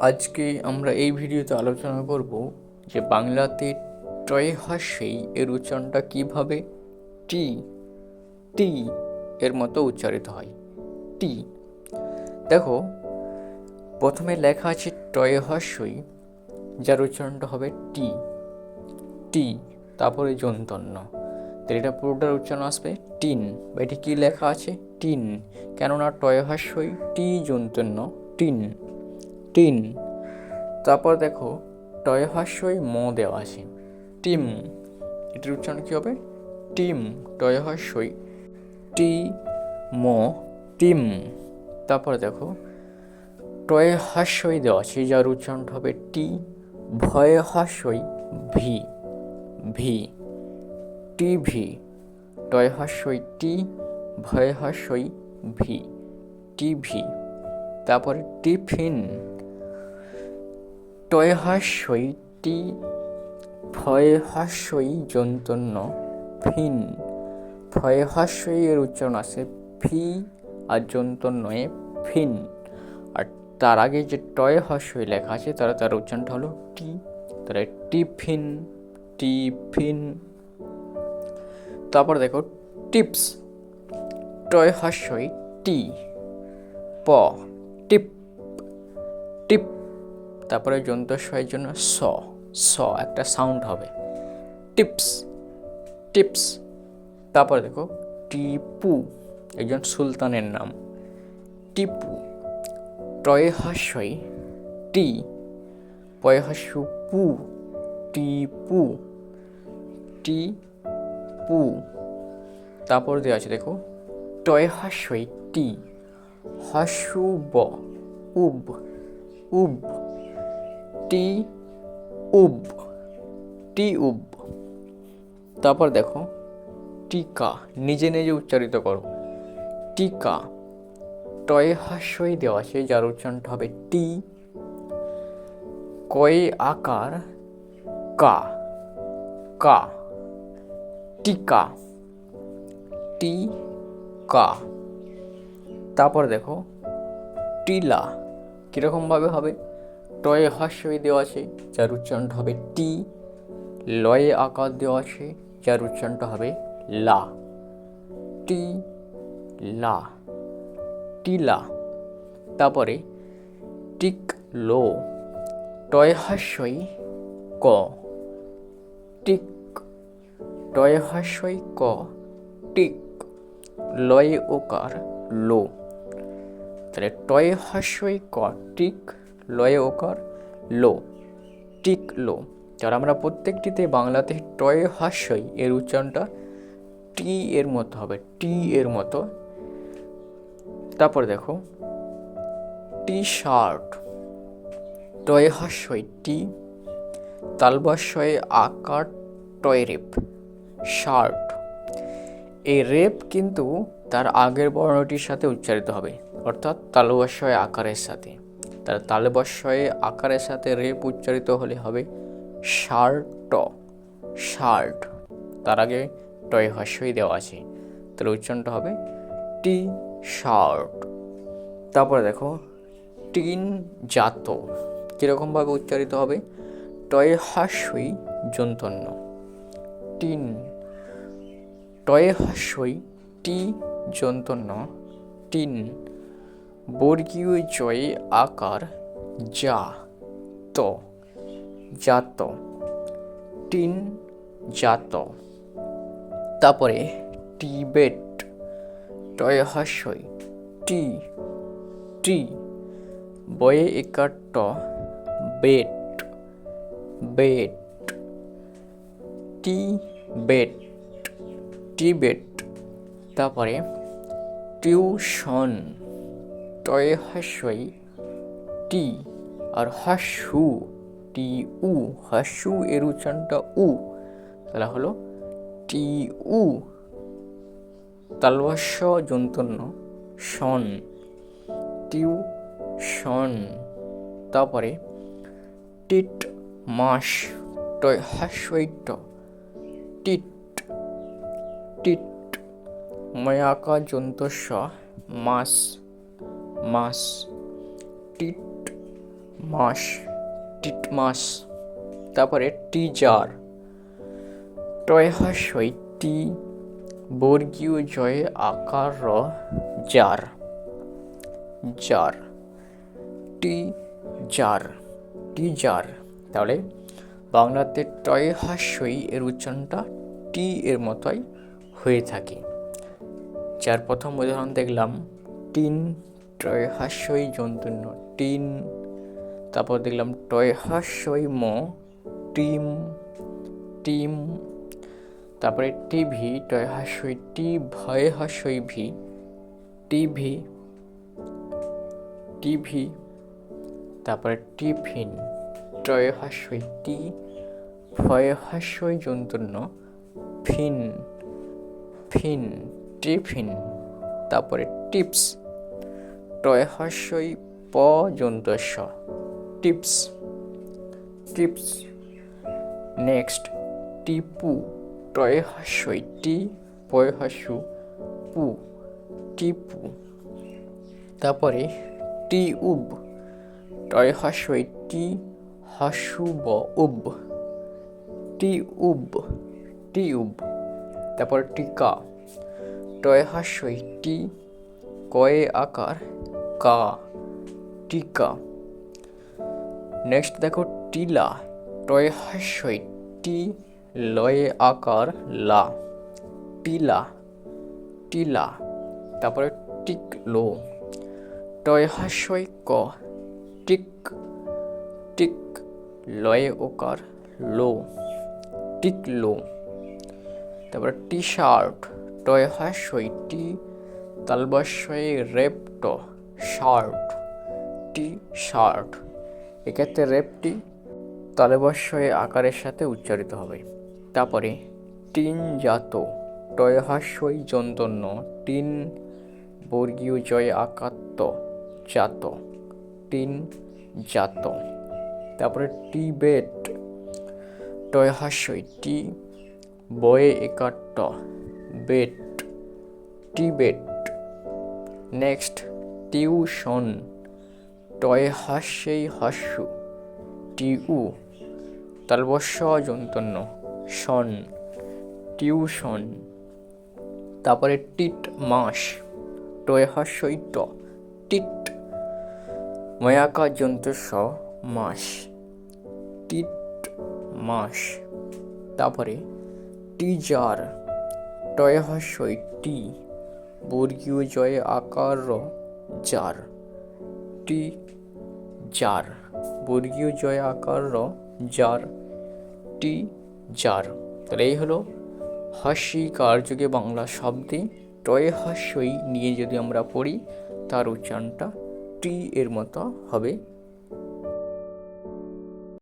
আজকে আমরা এই ভিডিওতে আলোচনা করব যে বাংলাতে টয় হাসেই এর উচ্চারণটা কীভাবে টি টি এর মতো উচ্চারিত হয়। টি। দেখো, প্রথমে লেখা আছে টয় হাস্যই যার উচ্চারণটা হবে টি। টি, তারপরে যন্তন্য। তো এটা পুরোটার উচ্চারণ আসবে টিন। এটি কী লেখা আছে? টিন। কেননা টয় হাস্যই টি, যন্তন্য, টিন। টিন। তারপর দেখো টয় হাস্যই ম দেওয়া আছে। টিম। এটির উচ্চারণ কী হবে? টিম টয় হাস্যই টি, ম, টিম। তারপর দেখো টয় হাস্যই দেওয়া আছে। যার উচ্চারণটা হবে টি ভয় হাস্যই ভি। ভি। টিভি টয় হাস্যই টি ভয় হাস্যই ভি। টিভি তারপরে টিফিন। টয় হাস্যই টি ভয় হাস্যই যন্তন্য ফিন ভয় হাস্যই এর উচ্চারণ আছে ফি আর যন্তন্যয়ে ফিন আর তার আগে যে টয় হাস্যই লেখা আছে, তারা, তার উচ্চারণটা হলো টি। তাহলে টিফিন টিফিন তারপর দেখো, টিপস। টয় হাস্যই টি, প, টিপ। টিপ তারপরে যন্ত্রস্বয়ের জন্য স স একটা সাউন্ড হবে। Tips tips. তারপরে দেখো, টিপু, একজন সুলতানের নাম। টিপু টয় হাস্যই টি পয় হাস্য পু টিপু। টি পু তারপর দেওয়া আছে দেখো টয় হাস্যই টি হাস্যু ব উব উব। টি উব টি উব। তারপর দেখো, টিকা, নিজে নিজে উচ্চারিত করো। টিকা, টয় হাস্যই দেওয়া আছে, যার উচ্চারণটা হবে টি। কয়ে আকার, কা কা। টিকা, টি, কা। তারপর দেখো, টিলা, কীরকমভাবে হবে? টয়ে হাস্যই দেওয়া আছে যার উচ্চারণটা হবে টি লয়ে আকার দেওয়া আছে যার উচ্চারণটা হবে লা। টি লা। টিলা তারপরে টিক, লো। টয় হাস্যই ক। টিক, টয় হাস্যই ক। টিক, লয়ে ওকার লো। তাহলে টয় হাস্যই ক, টিক লয়ে ওকার লো, টিক লো, যারা আমরা প্রত্যেকটিতে বাংলাতে টয় হাস্যই, এর উচ্চারণটা টি এর মতো হবে, টি এর মতো। তারপর দেখো, টি শার্ট, টয় হাস্যই, টি, তালবাস্যয়ে আকার, টয় রেপ, শার্ট। এই রেপ কিন্তু তার আগের বর্ণটির সাথে উচ্চারিত হবে, অর্থাৎ তালবাস্যয় আকারের সাথে। তার তালবাস্যয়ে আকারের সাথে রেপ উচ্চারিত হলে হবে শার্ট শার্ট। তার আগে টয় হাস্যই দেওয়া আছে। তাহলে উচ্চারণটা হবে টি শার্ট তারপরে দেখো টিন জাত কীরকমভাবে উচ্চারিত হবে? টয় হাস্যই যন্তন্য। টিন। টয়ে হাস্যই টি যন্তন্য টিন। বর্গীয় জয়ে আকার যা ত জাত টিন জাত তারপরে টিবেট টয় টি টি, বয়ে একার ট, বেট বেট টি বেট টিবেট। তারপরে টিউশন। টয় হাস্যই, টি, আর হাস্যু, টি, উ, হাস্যু এর উচ্চারণটা উ, তাহলে হলো টি, উ। তালবাস্য যন্তন্য শন, টিউ, শন। তারপরে টিট, মাস, টয়, হাস্যইট, টিট টিট, ময়াকা যন্তস্য মাস। মাস। টিট মাস। টিট মাস। তারপরে টি জার টয় হাস্যই টি বর্গীয় জয়ে আকার র জার জার টি জার টি জার তাহলে বাংলাতে টয় হাস্যই এর উচ্চারণটা টি এর মতোই হয়ে থাকে। যার প্রথম উদাহরণ দেখলাম, টিন টয় হাস্যই জন্তুন্য টিন। তারপর দেখলাম টয় হাস্যই ম, টিম টিম। তারপরে টিভি, টয় হাস্যই টি, ভয় হাস্যই ভি, টিভি টিভি। তারপরে টিফিন, টয় হাস্যই টি, ভয় হাস্যই জন্তুন্য ফিন ফিন, টিফিন। তারপরে টিপস। টয় হাস্যই প জন্তস্ব টিপস। টিপস। নেক্সট। টিপু। টয় হাস্যই টি। পয় হাস্যু পু। টিপু। তারপরে টি উব টয় হাস্যই টি। হাস্যু ব উব। টি উব টি উব তারপর টিকা। টয় হাস্যই টি। কয়ে আকার। কা টিকা। নেক্সট দেখো, টিলা। টয় হাস্যই টি লয়ে আকার লা। টিলা টিলা। তারপরে টিকলো। টয় হাস্যই ক, টিক টিক লয়ে ওকার লো। টিকলো। তারপরে টি শার্ট। টয় হাস্যই টি তালবাস্যই রেপট। Shirt, T shirt. এক্ষেত্রে রেপটি তালবাস্যই আকারের সাথে উচ্চারিত হবে। তারপরে, টিন জাত টয় হাস্যই যন্তন্য টিন বর্গীয় জয় আকাত্ত জাত, টিন জাত। তারপরে টিবেট টয় হাস্যই টি বয়ে একাট্ট বেট টিবেট নেক্সট টিউশন। টয় হাস্যেই হাস্য টিউ, তালবস্য যন্তন্য। শন, টিউশন। তারপরে টিট মাস। টয় হাস্যই ট, টিট। ময়াকা যন্ত্র স, মাস। টিট মাস। তারপরে টিজার। টয় হাস্যই টি। বর্গীয় জয়ে আকার জার টি জার বর্গীয় জয় আকার র জার টি জার তাহলে এই হলো হাস্যি কার্যকে বাংলা শব্দে টয় হাস্যই নিয়ে যদি আমরা পড়ি, তার উচ্চারণটা টি এর মতো হবে।